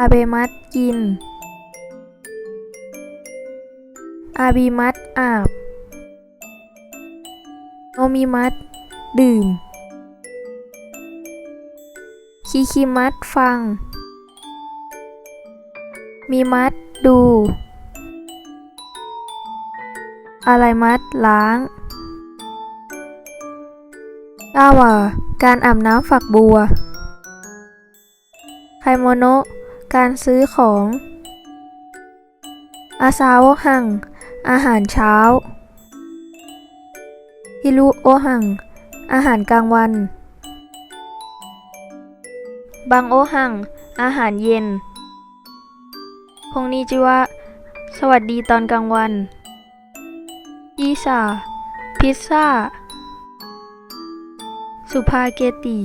อาเบมัดกิน อาบีมัดอาบ โนมิมัดดื่ม คิคิมัดฟัง มีมัดดู อะไรมัดล้างก้าวาการอาบน้ำฝักบัว ไคโมโนะ การซื้อของ อาซาโอหัง อาหารเช้า ฮิรุโอหัง อาหารกลางวัน บังโอหัง อาหารเย็นคงนิจิวะ สวัสดีตอนกลางวันอีซาพิซซ่า สุภาเกตติ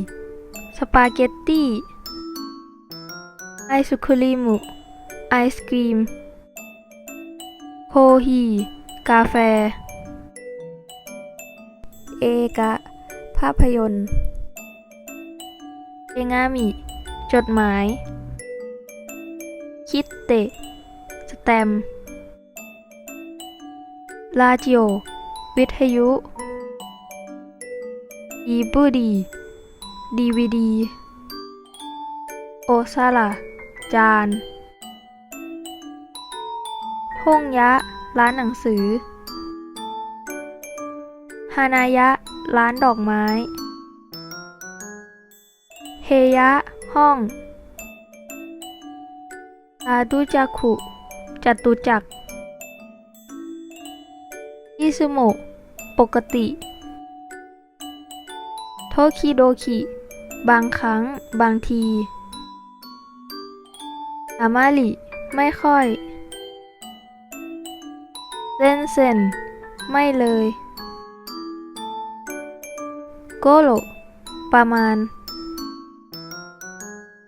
สปาเกตตี้ ไอศครีมุไอศกรีมโคฮี กาแฟ เอกะ ภาพยนตร์เองามิ จดหมาย คิดเตะ สแตมลาจิโอ วิทยุ อีบูดี ดีวีดี โอซาลา จานห้องยะ ร้านหนังสือ ฮานายะ ร้านดอกไม้ เฮยะ ห้องอาดุจักขุจตุจักรอิซุโมะ ปกติ โทคิโดคิ บางครั้ง บางที อามาลิไม่ค่อยเซนเซนไม่เลย โกโลประมาณ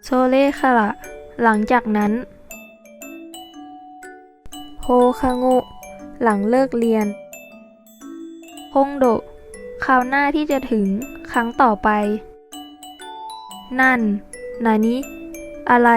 โซเลคาระหลังจากนั้น โฮคางุหลังเลิกเรียนฮงโดคราวหน้าที่จะถึงครั้งต่อไป นั่น นานิ อะไร